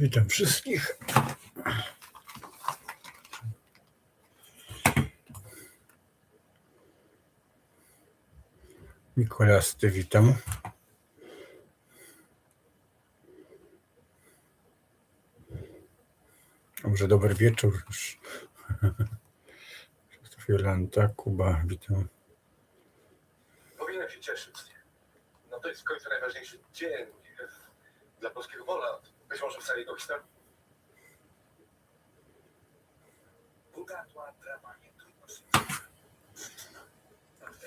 Witam wszystkich. Mikolasty, witam. Dobrze, dobry wieczór. Krzysztof Jolanta, Kuba, witam. Powinienem się cieszyć. No to jest w końcu najważniejszy dzień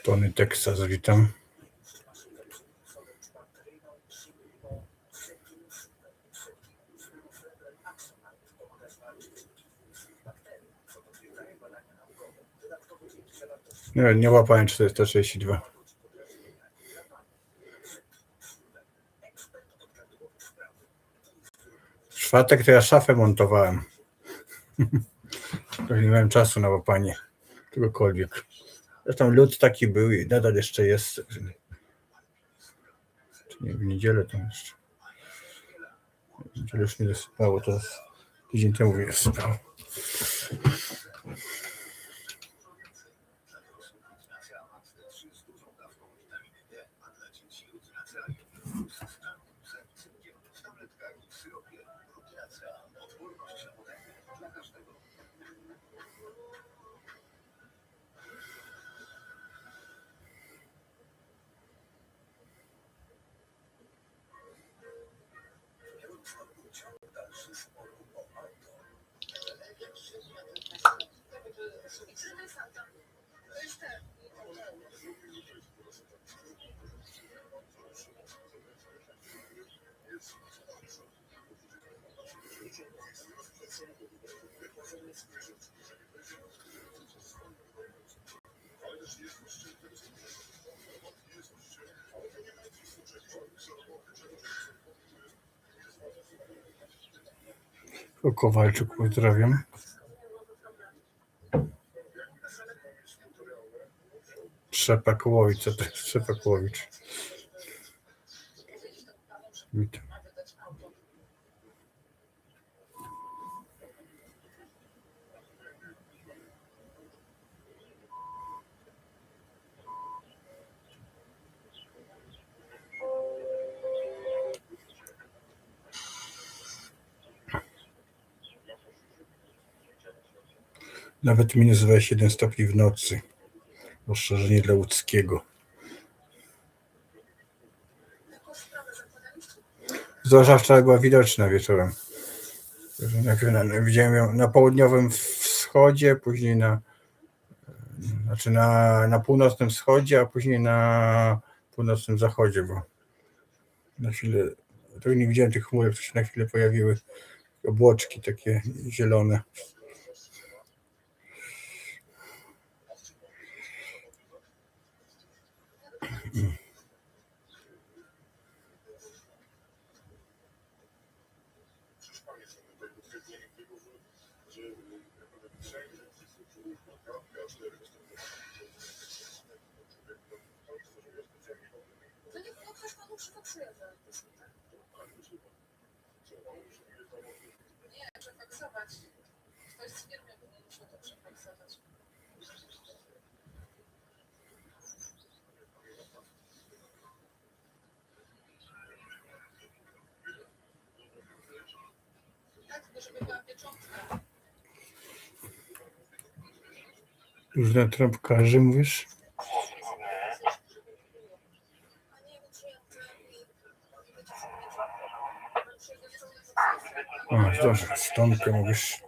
Tony Texas, witam. Nie, nie łapałem 432. W czwartek to ja szafę montowałem. Nie miałem czasu na łapanie czegokolwiek. Zresztą lód taki był i nadal jeszcze jest. nie- Czy nie, w niedzielę tam jeszcze. W niedzielę już nie dosypało, teraz tydzień temu wysypało. O Kowalczyk pozdrawiam. Trzepakłowicz, co to jest Trzepakłowicz? Witam. Nawet minus 21 stopni w nocy. Rozszerzenie dla łódzkiego. Zorza wczoraj była widoczna wieczorem. Widziałem ją na południowym wschodzie, później na, znaczy na, na północnym wschodzie, a później na północnym zachodzie, bo na chwilę, to nie widziałem tych chmurek, to się na chwilę pojawiły obłoczki takie zielone. To niech no, ktoś panu przyfaksuje te piosenkę. Nie, przefaksować. Ktoś z firmy powinien to przefaksować. Pieczątka. Różne trąbkarzy, mówisz? A dobrze, stonkę mówisz.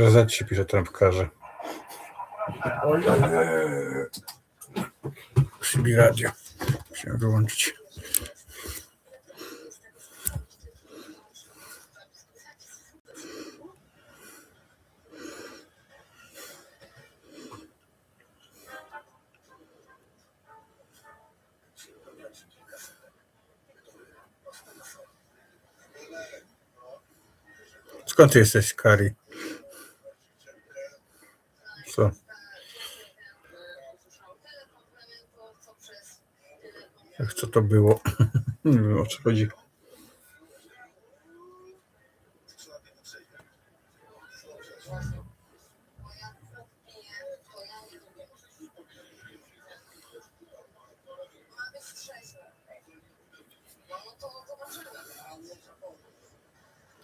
RZ się pisze trąbkarze. Oj, oj, oj. radio. Musiałem wyłączyć. Skąd ty jesteś, Kari? Co? Jak co to było? Nie wiem o co chodzi.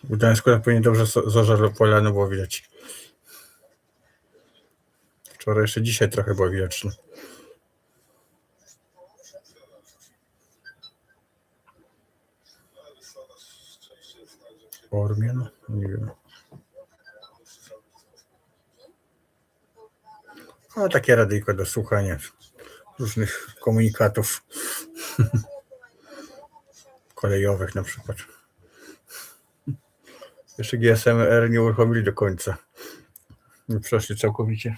W Gdańsku na pewno dobrze zażarło polano było widać. Wczoraj jeszcze dzisiaj trochę było widoczne. W formie, no, nie wiem. No takie radyjko do słuchania różnych komunikatów kolejowych na przykład. Jeszcze GSM-R nie uruchomili do końca. Nie przeszli całkowicie.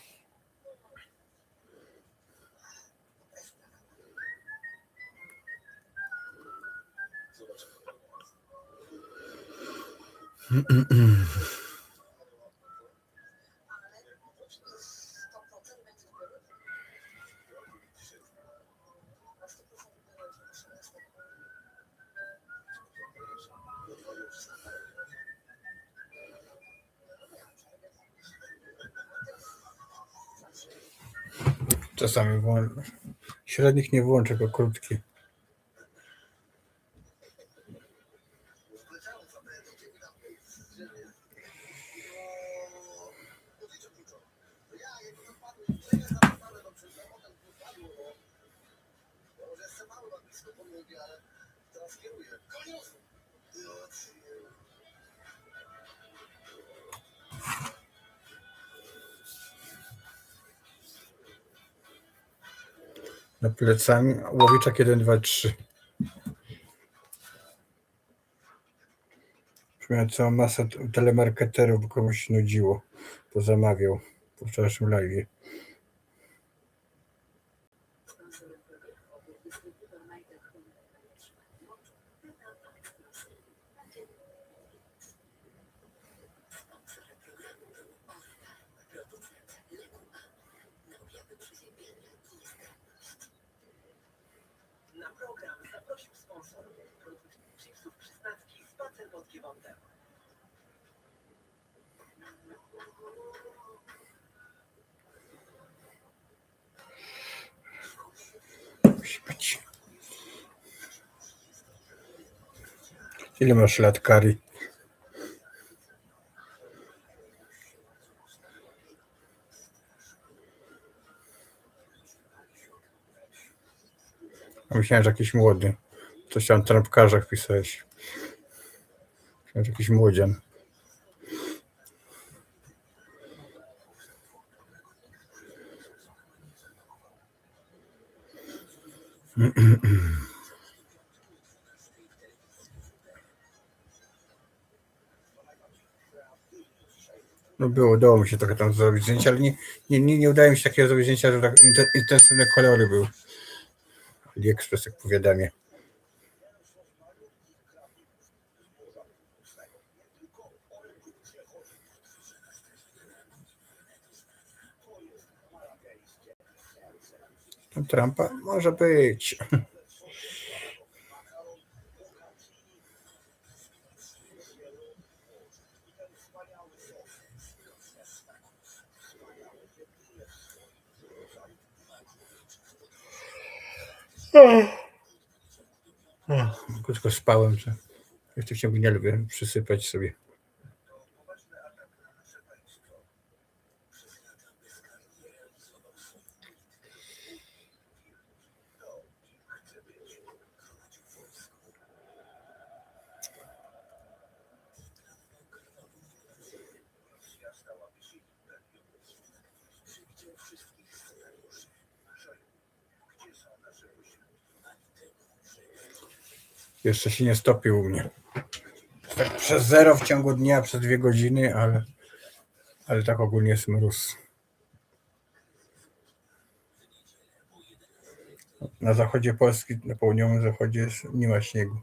Czasami włą- średnich nie włączę, tylko krótki. Na plecami łowiczak 1, 2, 3. Miałem całą masę telemarketerów, bo komuś nudziło. Pozamawiał po wczorajszym live. Ile masz lat, Kari? Myślałem, że jakiś młody. Coś tam w trampkarzach pisałeś. Myślałem, że jakiś młodzian. No było, udało mi się trochę tam zrobić zdjęcia, ale nie, nie, nie, nie udało mi się takiego zrobić zdjęcia, że tak inten- intensywne kolory były. AliExpress, jak powiadamie. Tam Trumpa może być. Krótko spałem, że jeszcze chciałbym nie lubię przysypać sobie. Jeszcze się nie stopił u mnie. Tak przez zero w ciągu dnia, przez dwie godziny, ale, ale tak ogólnie jest mróz. Na zachodzie Polski, na południowym zachodzie nie ma śniegu.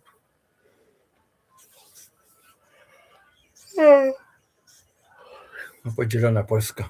No, Podzielona Polska.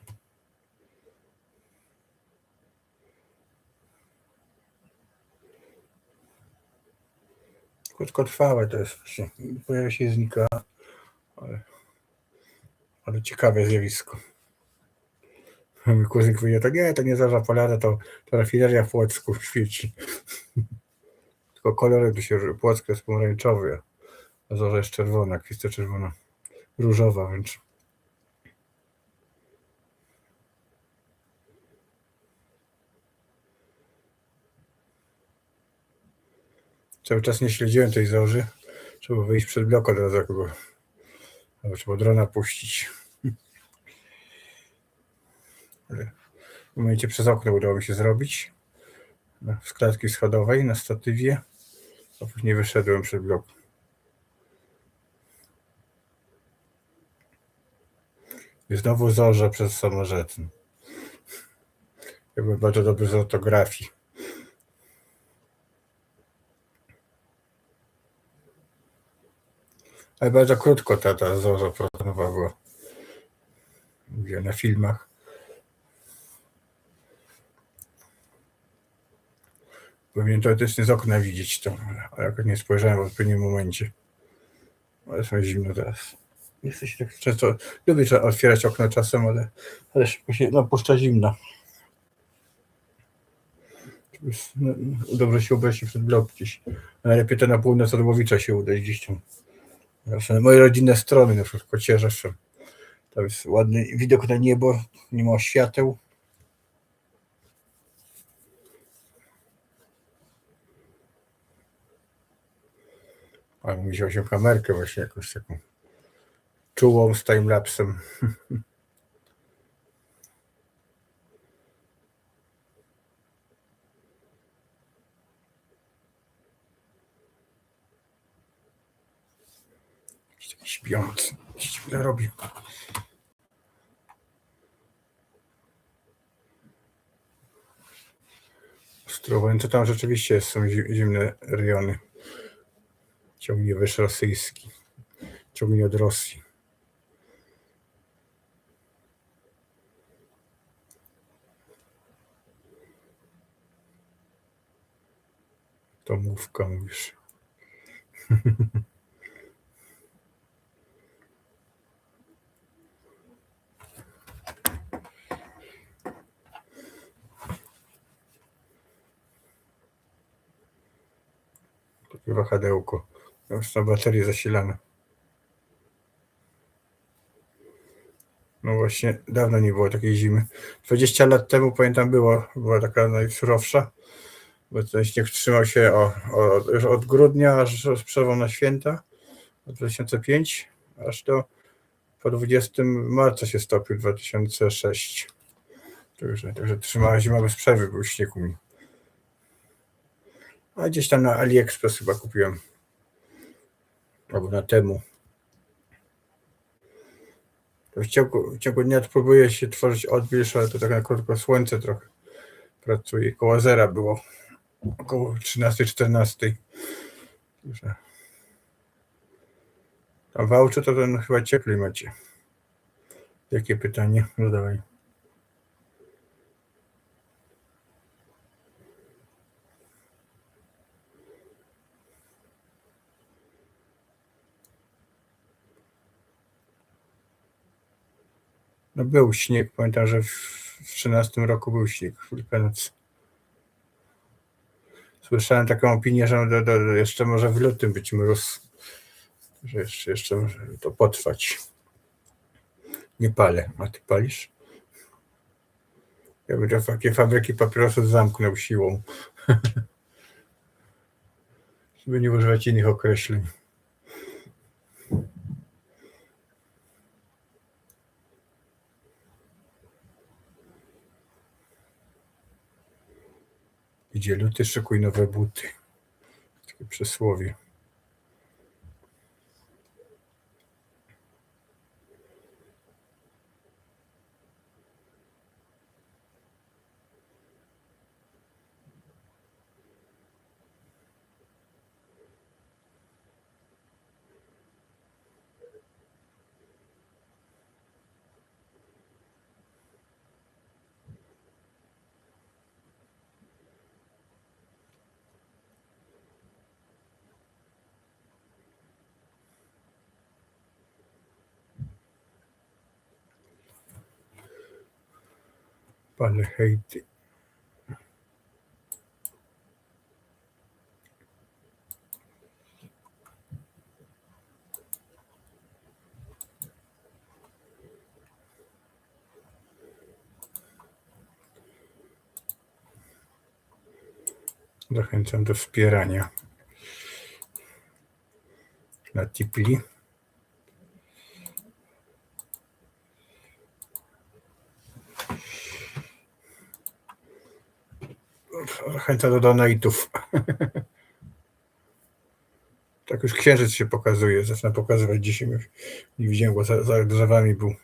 Krótkotrwałe to jest właśnie. Pojawia się i znika, ale, ale ciekawe zjawisko. Mój kuzyn mówi, to nie, to nie zarza polada, to, to rafineria w Płocku świeci. Tylko kolor tu się Płock jest pomarańczowy, a zorza jest czerwona, kwista czerwona, różowa wręcz. Cały czas nie śledziłem tej zorzy. Trzeba wyjść przed blok od razu, jak go, albo trzeba drona puścić. Ale w momencie przez okno udało mi się zrobić. Z klatki schodowej na statywie. A później wyszedłem przed blok. I znowu zorze przez samorzecny. Ja byłem bardzo dobry z ortografii. Ale bardzo krótko ta, ta zorza protonowa była. Mówię na filmach. Powinien teoretycznie z okna widzieć to, ale jakoś nie spojrzałem w odpowiednim momencie. Ale jest zimno teraz. Jesteś tak często, lubię otwierać okno czasem, ale, ale szybko się napuszcza zimna. Żeby s- no, Dobrze się ubrać przed blok gdzieś. Najlepiej to na północ od Łowicza się udać gdzieś tam. Na moje rodzinne strony, na przykład Kocierzesz. Tam jest ładny widok na niebo, nie ma świateł. A musiał się kamerkę właśnie jakąś taką czułą z timelapsem. Śpiący. Źle robi. Ostrowo, to tam rzeczywiście są zi- zimne rejony. Ciągnie wyż rosyjski. Ciągnie od Rosji. Domówka mówisz. Takie wahadełko. Już na baterię zasilane. No właśnie, dawno nie było takiej zimy. 20 lat temu pamiętam było, była taka najsurowsza, bo ten śnieg trzymał się o, o, już od grudnia aż z przerwą na święta, od 2005, aż do po 20 marca się stopił 2006. Także, także trzymała zima bez przerwy, był śnieg u mnie. A gdzieś tam na AliExpress chyba kupiłem. Albo na temu. To w ciągu, w ciągu dnia próbuje się tworzyć odwilż, ale to tak na krótko słońce trochę pracuje. Koło zera było. Około 13-14. Także. Tam w Wałczu to ten chyba cieplej macie. Jakie pytanie? No No był śnieg, pamiętam, że w, w 13 roku był śnieg Wielkanoc. Słyszałem taką opinię, że do, do, jeszcze może w lutym być mróz, że jeszcze, jeszcze może to potrwać. Nie palę, a ty palisz? Ja bym te takie fabryki papierosów zamknął siłą. Żeby nie używać innych określeń. Idzie luty, szykuj nowe buty. Takie przysłowie. Pale hejty. Zachęcam do wspierania na Tipli. Zachęca do donate'ów. tak już księżyc się pokazuje. Zaczyna pokazywać dzisiaj. Nie widziałem, bo za, za drzewami był.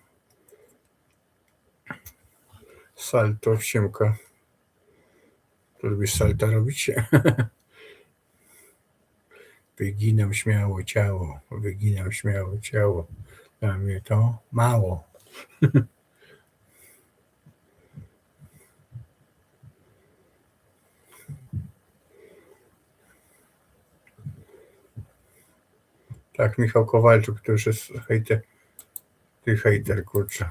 Salto, wsiemka. To lubisz salta robić? Wyginam śmiało ciało, wyginam śmiało ciało. Dla mnie to mało. Tak, Michał Kowalczuk, to już jest hejter. Ty hejter, kurczę.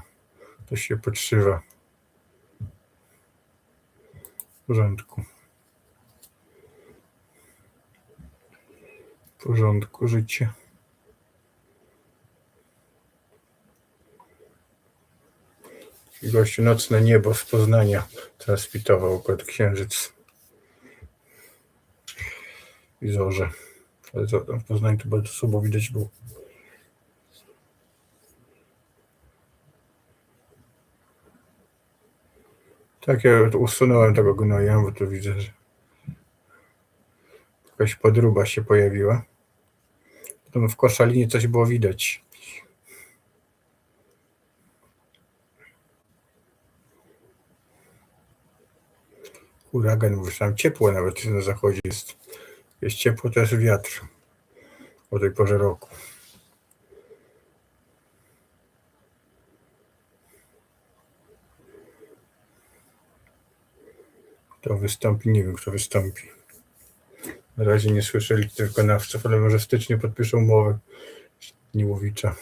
To się podszywa. W porządku. W porządku życie. Gościu nocne niebo z Poznania transmitował kod księżyc i zorze. Ale co w Poznaniu to bardzo słabo widać było. Tak, ja tu usunąłem tego gnoja, bo tu widzę, że jakaś podruba się pojawiła. Potem w koszalinie coś było widać. Huragan, mówisz, tam ciepło nawet na zachodzie jest. Jest ciepło, jest wiatr o tej porze roku. Kto wystąpi? Nie wiem, kto wystąpi. Na razie nie słyszeli wykonawców, ale może w styczniu podpiszą umowę Niłowicza.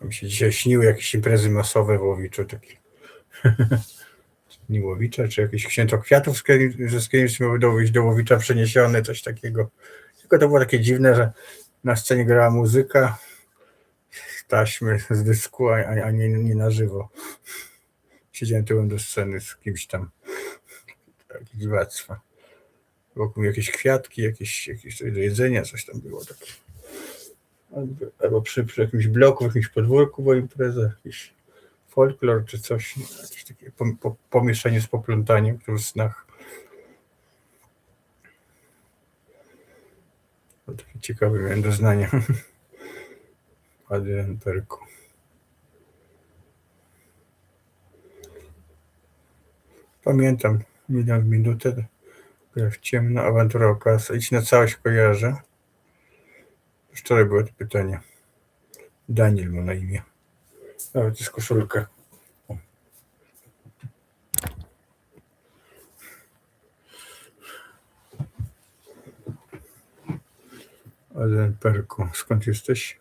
Mi się dzisiaj śniły jakieś imprezy masowe w Łowiczu, takie Niłowicza, czy jakieś księtro kwiatów, z którym- że z kimś miał do, do Łowicza przeniesione, coś takiego. Tylko to było takie dziwne, że na scenie grała muzyka, taśmy z dysku, a, a nie, nie na żywo. Siedziałem tyłem do sceny z kimś tam. Takie dziwactwa. Wokół jakieś kwiatki, jakieś, jakieś coś do jedzenia, coś tam było takie. Albo, przy, przy jakimś bloku, w jakimś podwórku była impreza, jakiś folklor czy coś, jakieś takie po, po, pomieszanie z poplątaniem, które w snach. To takie ciekawe miałem doznanie. Adrian Perku. Pamiętam, minął minutę, w ciemno, awantura okasa. Idź na całość kojarzę. Wczoraj było to pytanie. Daniel ma na imię. Nawet jest koszulka. Adrian Perku, skąd jesteś?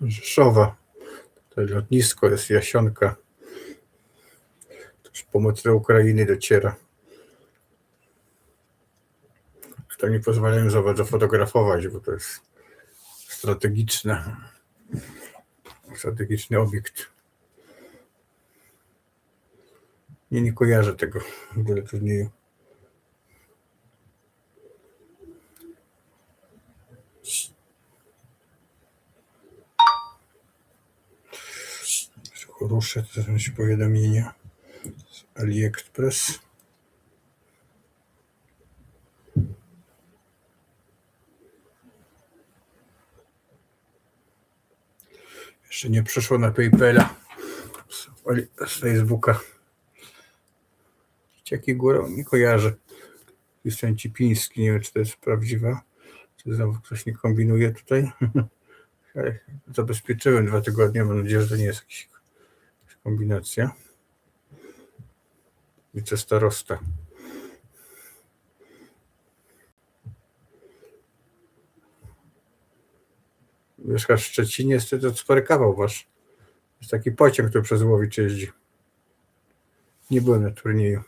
Rzeszowa. Lotnisko jest Jasionka. Też pomoc do Ukrainy dociera. To nie pozwalają za bardzo fotografować, bo to jest strategiczne. Strategiczny obiekt. Nie, nie kojarzę tego w ogóle turnieju. Ruszę to jakieś powiadomienia z AliExpress. Jeszcze nie przeszło na PayPala z, Facebooka. Jaki górą? Nie kojarzę. Jestem Cipiński, nie wiem czy to jest prawdziwa. Czy znowu ktoś nie kombinuje tutaj. Zabezpieczyłem dwa tygodnie. Mam nadzieję, że to nie jest jakaś kombinacja. Wicestarosta. Mieszkasz w Szczecinie, jest to spory kawał masz. Jest taki pociąg, który przez Łowicz jeździ. Nie byłem na turnieju.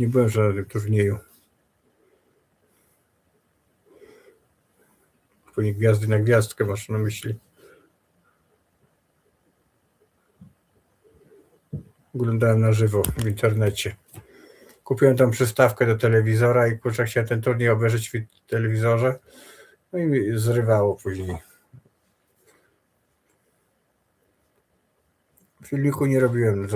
Nie byłem w żadnym turnieju. Pewnie gwiazdy na gwiazdkę masz na myśli. Oglądałem na żywo w internecie. Kupiłem tam przystawkę do telewizora i kurczę chciałem ten turniej obejrzeć w telewizorze. No i zrywało później. Filmiku nie robiłem na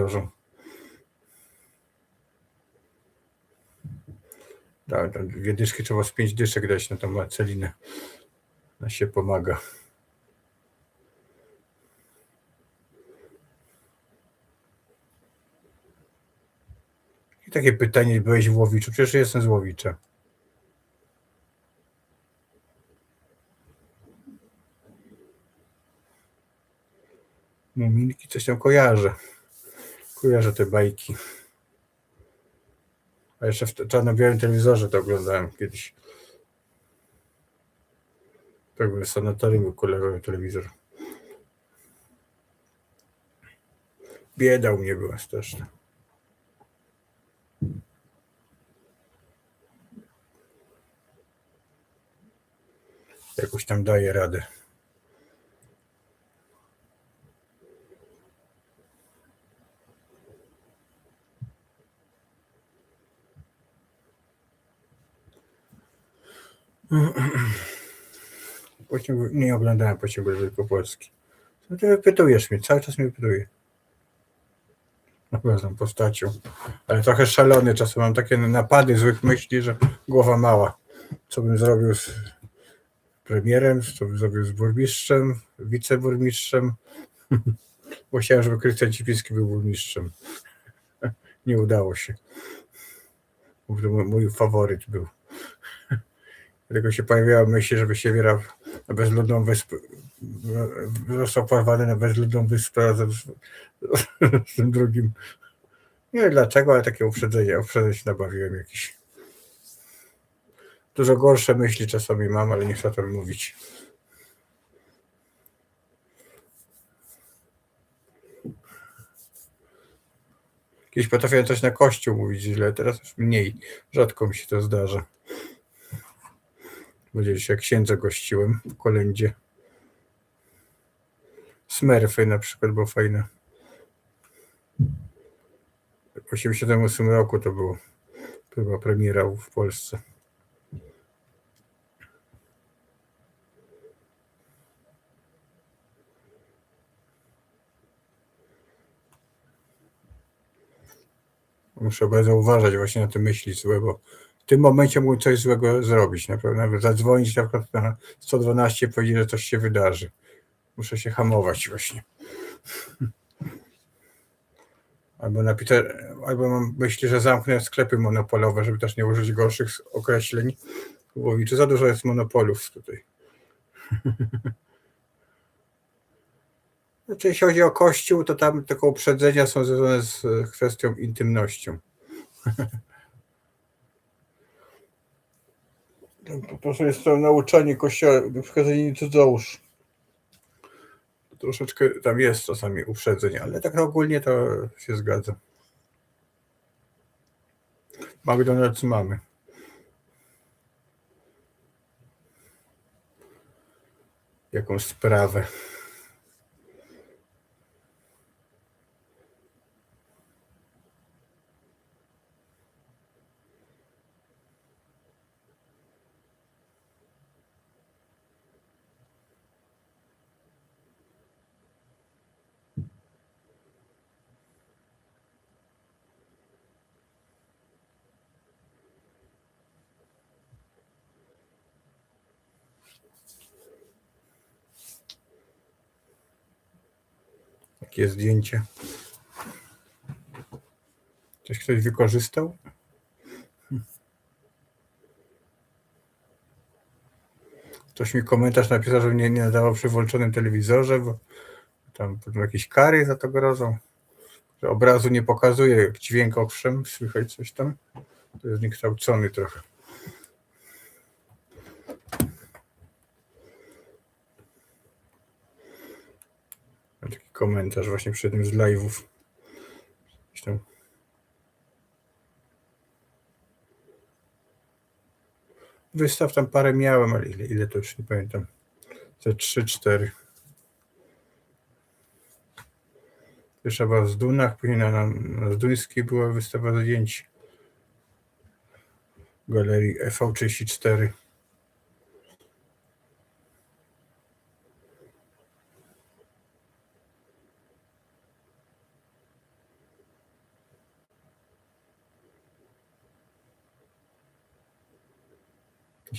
Tak, tak, dwie dyszki trzeba z pięć dyszek dać na tą Marcelinę. Ona się pomaga. I takie pytanie, byłeś w Łowiczu? Przecież jestem z Łowicza. Muminki, coś tam kojarzę. Kojarzę te bajki. A jeszcze w czarno-białym telewizorze to oglądałem kiedyś. Tak był sanatorium był kolorowy telewizor. Bieda u mnie była straszna. Jakoś tam daje radę. Pociąg, nie oglądałem pociągu Wielkopolski. Co ty wypytujesz mnie? Cały czas mnie wypytuje. Oglądam postacią. Ale trochę szalony czasem. Mam takie napady złych myśli, że głowa mała. Co bym zrobił z premierem, co bym zrobił z burmistrzem, wiceburmistrzem. Bo chciałem, żeby Krystian Cipiński był burmistrzem. Nie udało się. Mój faworyt był. Dlatego się pojawiała myśl, żeby się wiera na bezludną wyspę. Został porwany na bezludną wyspę razem z, z tym drugim. Nie wiem dlaczego, ale takie uprzedzenie, uprzedzenie się nabawiłem jakieś. Dużo gorsze myśli czasami mam, ale nie chcę o tym mówić. Kiedyś potrafiłem coś na kościół mówić źle, teraz już mniej. Rzadko mi się to zdarza. Będzie jak księdza gościłem w kolędzie. Smerfy na przykład było fajne. W 1988 roku to było. Była premiera w Polsce. Muszę bardzo uważać właśnie na te myśli złe, bo w tym momencie mógł coś złego zrobić. Naprawdę nawet zadzwonić na przykład na 112 powiedzieć, że coś się wydarzy. Muszę się hamować właśnie. Albo napisać, albo mam myśli, że zamknę sklepy monopolowe, żeby też nie użyć gorszych określeń. Mówi, czy za dużo jest monopolów tutaj. Znaczy, jeśli chodzi o kościół, to tam tylko uprzedzenia są związane z kwestią intymnością. Tam Po prostu jest to nauczanie kościoła, wskazanie cudzołóż. Troszeczkę tam jest czasami uprzedzeń, ale tak ogólnie to się zgadza. McDonald's mamy. Jakąś sprawę. Takie zdjęcie. Coś ktoś wykorzystał? Ktoś mi komentarz napisał, że mnie nie nadawał przy włączonym telewizorze, bo tam jakieś kary za to grożą. Że obrazu nie pokazuje, dźwięk owszem, słychać coś tam. To jest niekształcony trochę. Komentarz właśnie przy jednym z live'ów. Wystaw tam parę miałem, ale ile, ile to już nie pamiętam. Te trzy, cztery. Pierwsza była w Zdunach, później na, na, Zduńskiej była wystawa zdjęć. Galerii EV34.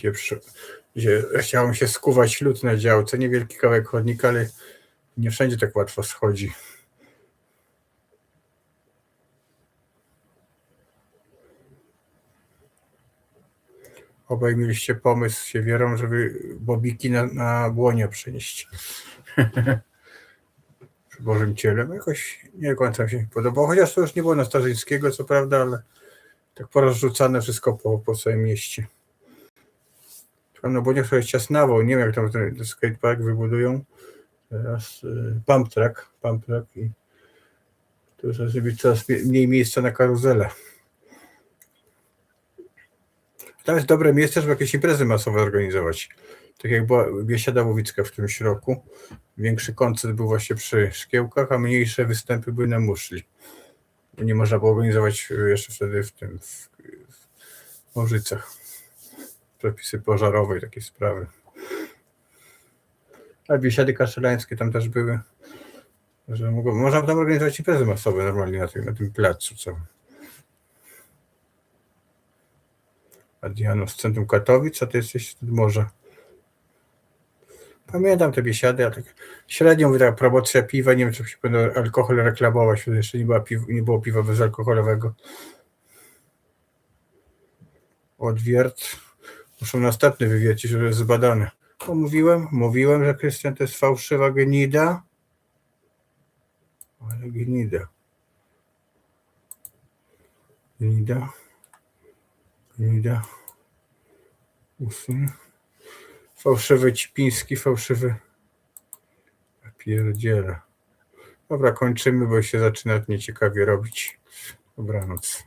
Gdzie, przy, gdzie chciałem się skuwać lód na działce. Niewielki kawałek chodnika, ale nie wszędzie tak łatwo schodzi. Obaj mieliście pomysł się wierą, żeby bobiki na, na błonie przynieść. Przy Bożym Ciele. No jakoś nie do końca mi się podobało. Chociaż to już nie było na Starzyńskiego, co prawda, ale tak porozrzucane wszystko po, po całym mieście. Na Błoniach to jest ciasnawo. Nie wiem, jak tam ten, skatepark wybudują. Teraz y, pump track, pump track i już może być coraz mniej miejsca na karuzelę. Tam jest dobre miejsce, żeby jakieś imprezy masowe organizować. Tak jak była Biesiada Łowicka w którymś roku. Większy koncert był właśnie przy Szkiełkach, a mniejsze występy były na Muszli. Nie można było organizować y, jeszcze wtedy w tym w, w Morzycach. Przepisy pożarowe i takie sprawy. A biesiady kaszelańskie tam też były. Że mogło, można tam organizować imprezy masowe normalnie na tym, na tym placu całym. Adriano z centrum Katowic, a ty jesteś z morza. Pamiętam te biesiady, a tak średnio mówię, promocja piwa, nie wiem czy się będą alkohol reklamować, wtedy jeszcze nie, nie było piwa bezalkoholowego. Odwiert. Muszę następny wywiercić, że jest zbadane. Bo mówiłem, mówiłem, że Krystian to jest fałszywa gnida. Ale gnida. Gnida. Gnida. Usuń. Fałszywy Cipiński, fałszywy. Pierdziele. Dobra, kończymy, bo się zaczyna nieciekawie robić. Dobranoc.